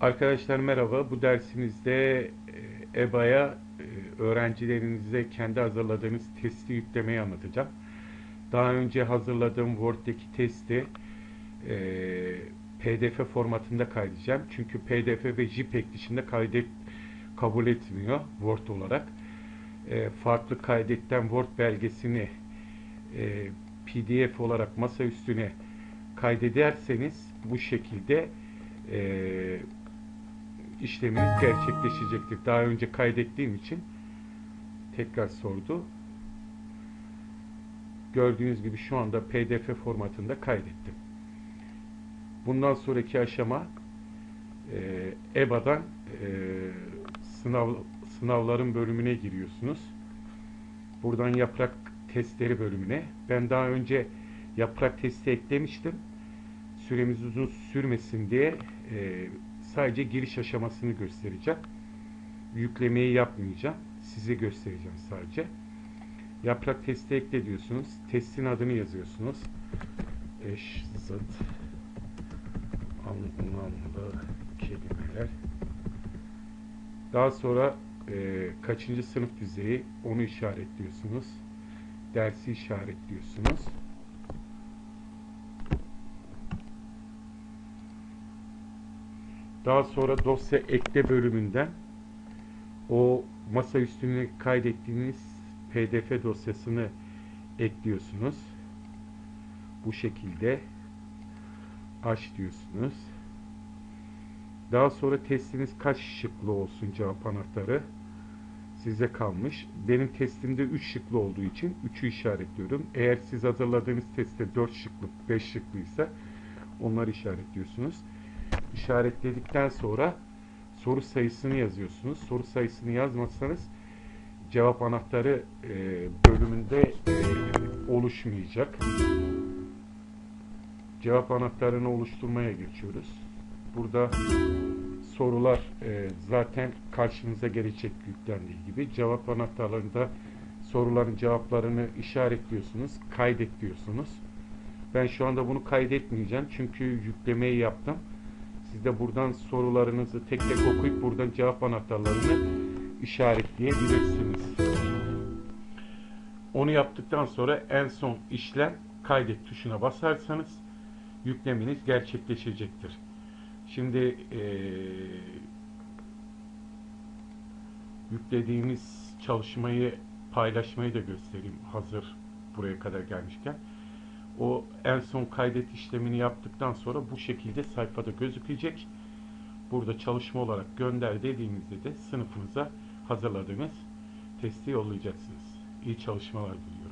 Arkadaşlar merhaba. Bu dersimizde e, EBA'ya e, öğrencilerinize kendi hazırladığınız testi yüklemeyi anlatacağım. Daha önce hazırladığım Word'deki testi e, PDF formatında kaydedeceğim. Çünkü PDF ve JPEG dışında kaydet kabul etmiyor Word olarak. E, farklı kaydetten Word belgesini e, PDF olarak masa üstüne kaydederseniz bu şekilde e, işleminiz gerçekleşecektir. Daha önce kaydettiğim için tekrar sordu. Gördüğünüz gibi şu anda PDF formatında kaydettim. Bundan sonraki aşama e, EBA'dan e, sınav sınavların bölümüne giriyorsunuz. Buradan yaprak testleri bölümüne. Ben daha önce yaprak testi eklemiştim. Süremiz uzun sürmesin diye e, sadece giriş aşamasını göstereceğim. Yüklemeyi yapmayacağım. Size göstereceğim sadece. Yaprak testi ekle diyorsunuz. Testin adını yazıyorsunuz. Eş, zıt, anlamlı kelimeler. Daha sonra e, kaçıncı sınıf düzeyi onu işaretliyorsunuz. Dersi işaretliyorsunuz. Daha sonra dosya ekle bölümünden o masa üstüne kaydettiğiniz pdf dosyasını ekliyorsunuz. Bu şekilde aç diyorsunuz. Daha sonra testiniz kaç şıklı olsun cevap anahtarı size kalmış. Benim testimde 3 şıklı olduğu için 3'ü işaretliyorum. Eğer siz hazırladığınız testte 4 şıklı, 5 şıklıysa onları işaretliyorsunuz işaretledikten sonra soru sayısını yazıyorsunuz. Soru sayısını yazmazsanız cevap anahtarı e, bölümünde e, oluşmayacak. Cevap anahtarını oluşturmaya geçiyoruz. Burada sorular e, zaten karşınıza gelecek yüklendiği gibi. Cevap anahtarlarında soruların cevaplarını işaretliyorsunuz, kaydet diyorsunuz. Ben şu anda bunu kaydetmeyeceğim çünkü yüklemeyi yaptım. Siz de buradan sorularınızı tek tek okuyup buradan cevap anahtarlarını işaretleyebilirsiniz. Onu yaptıktan sonra en son işlem kaydet tuşuna basarsanız yüklemeniz gerçekleşecektir. Şimdi e, yüklediğimiz çalışmayı paylaşmayı da göstereyim hazır buraya kadar gelmişken. O en son kaydet işlemini yaptıktan sonra bu şekilde sayfada gözükecek. Burada çalışma olarak gönder dediğinizde de sınıfınıza hazırladığınız testi yollayacaksınız. İyi çalışmalar diliyorum.